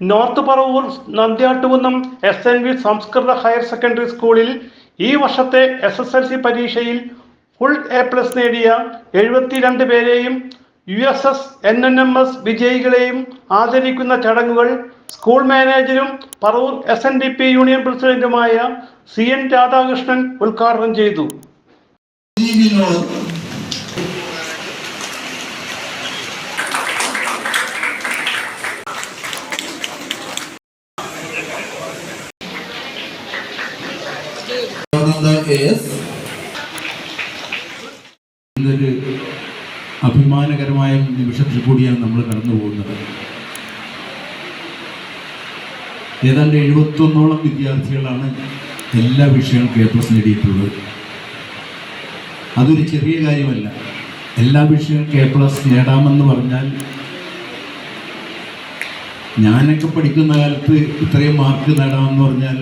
North Paravur Nandyattukunnam S N V സംസ്കൃത higher secondary സ്കൂളിൽ ഈ വർഷത്തെ എസ് എസ് എൽ സി പരീക്ഷയിൽ ഫുൾ എ പ്ലസ് നേടിയ എഴുപത്തിരണ്ട് പേരെയും U S S N M M S വിജയികളെയും ആദരിക്കുന്ന ചടങ്ങുകൾ school മാനേജരും Paravur S N D P union പ്രസിഡന്റുമായ സി എൻ രാധാകൃഷ്ണൻ ഉദ്ഘാടനം ചെയ്തു. ഇതൊരു അഭിമാനകരമായ നിമിഷത്തിൽ കൂടിയാണ് നമ്മൾ കടന്നു പോകുന്നത്. ഏതാണ്ട് എഴുപത്തൊന്നോളം വിദ്യാർത്ഥികളാണ് എല്ലാ കെ പ്ലസ് നേടിയിട്ടുള്ളത്. അതൊരു ചെറിയ കാര്യമല്ല. എല്ലാ വിഷയവും കെ പ്ലസ് നേടാമെന്ന് പറഞ്ഞാൽ ഞാനൊക്കെ പഠിക്കുന്ന കാലത്ത് ഇത്രയും മാർക്ക് നേടാമെന്ന് പറഞ്ഞാൽ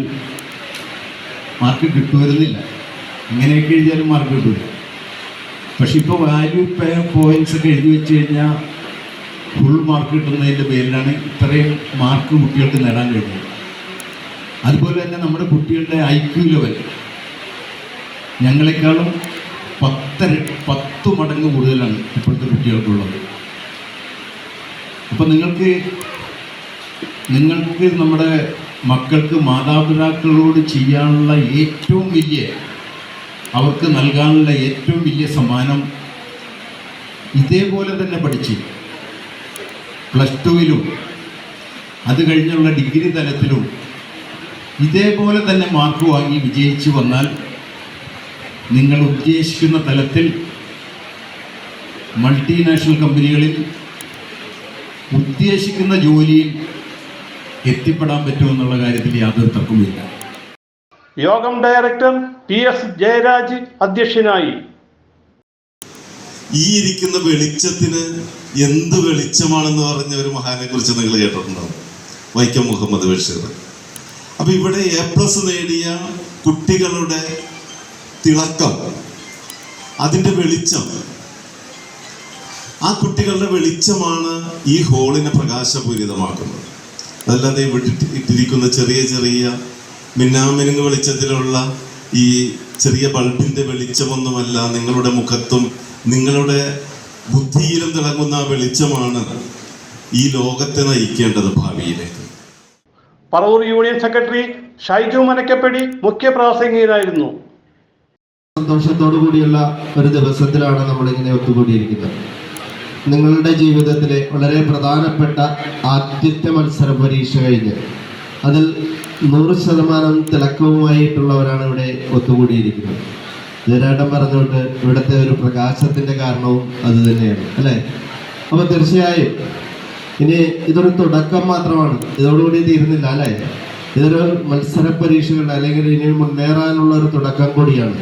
മാർക്ക് കിട്ടുമായിരുന്നില്ല. ഇങ്ങനെയൊക്കെ എഴുതിയാലും മാർക്ക് കിട്ടില്ല പക്ഷെ ഇപ്പോൾ വാല്യൂ പേ പോയിന്റ്സ് ഒക്കെ എഴുതി വെച്ച് കഴിഞ്ഞാൽ ഫുൾ മാർക്ക് കിട്ടുന്നതിന്റെ പേരിലാണ് ഇത്രയും മാർക്ക് കുട്ടികൾക്ക് നേടാൻ കഴിഞ്ഞത്. അതുപോലെ തന്നെ നമ്മുടെ കുട്ടികളുടെ ഐ ക്യു ലെവൽ ഞങ്ങളെക്കാളും പത്തര പത്ത് മടങ്ങ് കൂടുതലാണ് ഇപ്പോഴത്തെ കുട്ടികൾക്കുള്ളത്. അപ്പം നിങ്ങൾക്ക് നിങ്ങൾക്ക് നമ്മുടെ മക്കൾക്ക് മാതാപിതാക്കളോട് ചെയ്യാനുള്ള ഏറ്റവും വലിയ അവർക്ക് നൽകാനുള്ള ഏറ്റവും വലിയ സമ്മാനം ഇതേപോലെ തന്നെ പഠിച്ച്. പ്ലസ് ടുവിലും അത് കഴിഞ്ഞുള്ള ഡിഗ്രി തലത്തിലും ഇതേപോലെ തന്നെ മാർക്ക് വാങ്ങി വിജയിച്ചു വന്നാൽ നിങ്ങൾ ഉദ്ദേശിക്കുന്ന തലത്തിൽ മൾട്ടിനാഷണൽ കമ്പനികളിൽ ഉദ്ദേശിക്കുന്ന ജോലിയിൽ എത്തിപ്പെടാൻ പറ്റുമെന്നുള്ള കാര്യത്തിൽ യാതൊരു തർക്കവുമില്ല. യോഗം ഡയറക്ടർ പി എസ് ജയരാജ് അധ്യക്ഷനായി. ഈ ഇരിക്കുന്ന വെളിച്ചത്തിന് എന്ത് വെളിച്ചമാണെന്ന് പറഞ്ഞ ഒരു മഹാനെ കുറിച്ച് നിങ്ങൾ കേട്ടിട്ടുണ്ടാവും വൈക്കം മുഹമ്മദ് ബഷീർ. അപ്പൊ ഇവിടെ എ പ്ലസ് നേടിയ കുട്ടികളുടെ തിളക്കം അതിന്റെ വെളിച്ചം. ആ കുട്ടികളുടെ വെളിച്ചമാണ് ഈ ഹോളിനെ പ്രകാശപൂരിതമാക്കുന്നത്. അതല്ലാതെ ഇവിടെ ഇട്ടിരിക്കുന്ന ചെറിയ ചെറിയ മിന്നാമിനുങ്ങ് വെളിച്ചത്തിലുള്ള ഈ ചെറിയ ബൾബിന്റെ വെളിച്ചമൊന്നുമല്ല നിങ്ങളുടെ മുഖത്തും നിങ്ങളുടെ ബുദ്ധിയിലും തിളങ്ങുന്ന ആ വെളിച്ചമാണ് ഈ ലോകത്തെ നയിക്കേണ്ടത് ഭാവിയിലേക്ക്. പറവൂർ യൂണിയൻ സെക്രട്ടറി ഷൈജു മനക്കപ്പടി മുഖ്യ പ്രാസംഗികനായിരുന്നു. സന്തോഷത്തോടു കൂടിയുള്ള ഒരു ദിവസത്തിലാണ് നമ്മളിങ്ങനെ ഒത്തുകൂടിയിരിക്കുന്നത്. നിങ്ങളുടെ ജീവിതത്തിലെ വളരെ പ്രധാനപ്പെട്ട ആദ്യത്തെ മത്സര പരീക്ഷ കഴിഞ്ഞ് അതിൽ നൂറ് ശതമാനം തിളക്കവുമായിട്ടുള്ളവരാണ് ഇവിടെ ഒത്തുകൂടിയിരിക്കുന്നത്. ജയരാട്ടൻ പറഞ്ഞുകൊണ്ട് ഇവിടുത്തെ ഒരു പ്രകാശത്തിന്റെ കാരണവും അത് തന്നെയാണ് അല്ലേ? അപ്പോൾ തീർച്ചയായും ഇനി ഇതൊരു തുടക്കം മാത്രമാണ്. ഇതോടുകൂടി തീരുന്നില്ല അല്ലേ? ഇതൊരു മത്സര പരീക്ഷകളുടെ അല്ലെങ്കിൽ ഇനി മുന്നേറാനുള്ള ഒരു തുടക്കം കൂടിയാണ്.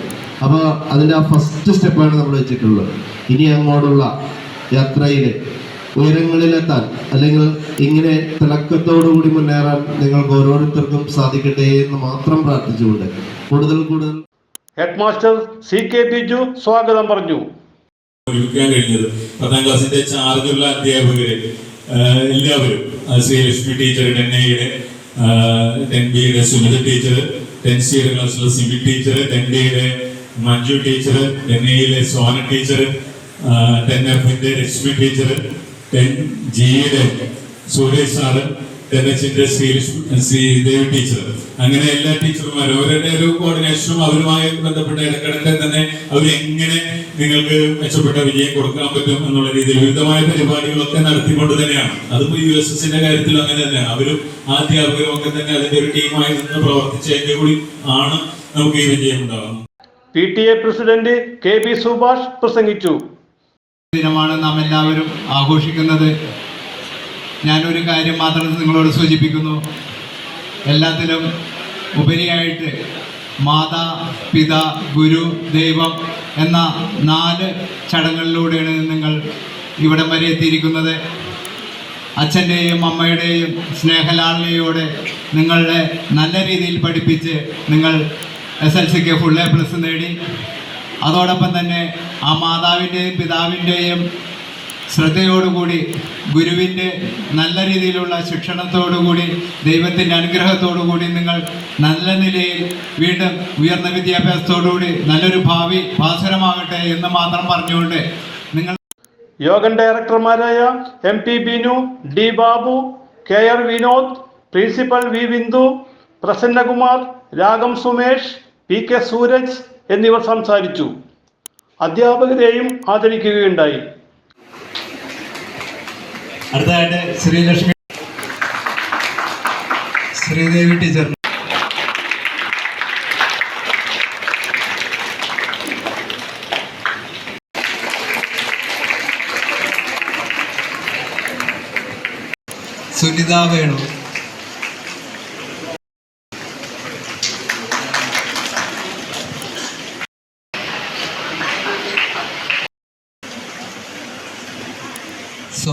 അപ്പോൾ അതിന്റെ ആ ഫസ്റ്റ് സ്റ്റെപ്പാണ് നമ്മൾ വെച്ചിട്ടുള്ളത്. ഇനി അങ്ങോട്ടുള്ള യാത്രയിൽ ഉയരങ്ങളിലെത്താൻ അല്ലെങ്കിൽ ഇങ്ങനെ തിളക്കത്തോടുകൂടി മുന്നേറാൻ നിങ്ങൾക്ക് ഓരോരുത്തർക്കും സാധിക്കട്ടെ എന്ന് മാത്രം പ്രാർത്ഥിച്ചുകൊണ്ട് കൂടുതൽ കൂടുതൽ head master C K Biju സ്വാഗതം പറഞ്ഞു. ഒരുക്കാൻ കഴിഞ്ഞത് പത്താം ക്ലാസ്സിന്റെ ചാർജുള്ള അധ്യാപകര് എല്ലാവരും ആ ശ്രീലക്ഷ്മി ടീച്ചർ ടെൻ എയുടെ ടെൻ ബിയുടെ സുനിത ടീച്ചർ ടെൻ സിയുടെ ക്ലാസ്സിലെ സിബി ടീച്ചർ ടെൻ ഡിയുടെ മഞ്ജു ടീച്ചർ ടെൻ എയിലെ സോന ടീച്ചർ ടെൻ എഫിന്റെ രശ്മി ടീച്ചർ ടെൻ ജിയുടെ സുരേഷ് സാറ് ടെൻ എച്ചിന്റെ ശ്രീദേവി ടീച്ചർ അങ്ങനെ എല്ലാ ടീച്ചർമാരും അവരുടെ ഒരു കോർഡിനേഷനും അവരുമായി ബന്ധപ്പെട്ട ഇടക്കിടക്ക് തന്നെ അവരെങ്ങനെ നിങ്ങൾക്ക് മെച്ചപ്പെട്ട വിജയം കൊടുക്കാൻ പറ്റും എന്നുള്ള രീതിയിൽ വിവിധമായ പരിപാടികളൊക്കെ നടത്തിക്കൊണ്ട് തന്നെയാണ്. അതിപ്പോ യു എസ് എസിന്റെ കാര്യത്തിൽ അങ്ങനെ തന്നെയാണ് അവരും അധ്യാപകരും ഒക്കെ തന്നെ അതിന്റെ ഒരു ടീമായി നിന്ന് പ്രവർത്തിച്ചതിന്റെ കൂടി ആണ് നമുക്ക് ഈ വിജയം ഉണ്ടാകുന്നത് P T A president K P Subhash പ്രസംഗിച്ചു. ദിനമാണ് നാം എല്ലാവരും ആഘോഷിക്കുന്നത്. ഞാനൊരു കാര്യം മാത്രം നിങ്ങളോട് സൂചിപ്പിക്കുന്നു. എല്ലാത്തിലും ഉപരിയായിട്ട് മാതാ പിത ഗുരു ദൈവം എന്ന നാല് ചടങ്ങുകളിലൂടെയാണ് നിങ്ങൾ ഇവിടം വരെ എത്തിയിരിക്കുന്നത്. അച്ഛന്റെയും അമ്മയുടെയും സ്നേഹലാളനയോടെ നിങ്ങളുടെ നല്ല രീതിയിൽ പഠിപ്പിച്ച് നിങ്ങൾ എസ് എൽ സിക്ക് ഫുൾ എ പ്ലസ് നേടി. അതോടൊപ്പം തന്നെ ആ മാതാവിന്റെയും പിതാവിന്റെയും ശ്രദ്ധയോടുകൂടി ഗുരുവിന്റെ നല്ല രീതിയിലുള്ള ശിക്ഷണത്തോടുകൂടി ദൈവത്തിന്റെ അനുഗ്രഹത്തോടുകൂടി നിങ്ങൾ നല്ല നിലയിൽ വീണ്ടും ഉയർന്ന വിദ്യാഭ്യാസത്തോടുകൂടി നല്ലൊരു ഭാവി ഭാസുരമാകട്ടെ എന്ന് മാത്രം പറഞ്ഞുകൊണ്ട് നിങ്ങൾ യോഗൻ ഡയറക്ടർമാരായ M P Binu D Babu K R Vinod principal V Bindu Prasannakumar Ragam Sumesh P K Sooraj എന്നിവർ സംസാരിച്ചു. അധ്യാപകരെയും ആദരിക്കുകയുണ്ടായി. അടുത്തതായിട്ട് Sreelakshmi Sreedevi teacher. Sunitha Venu so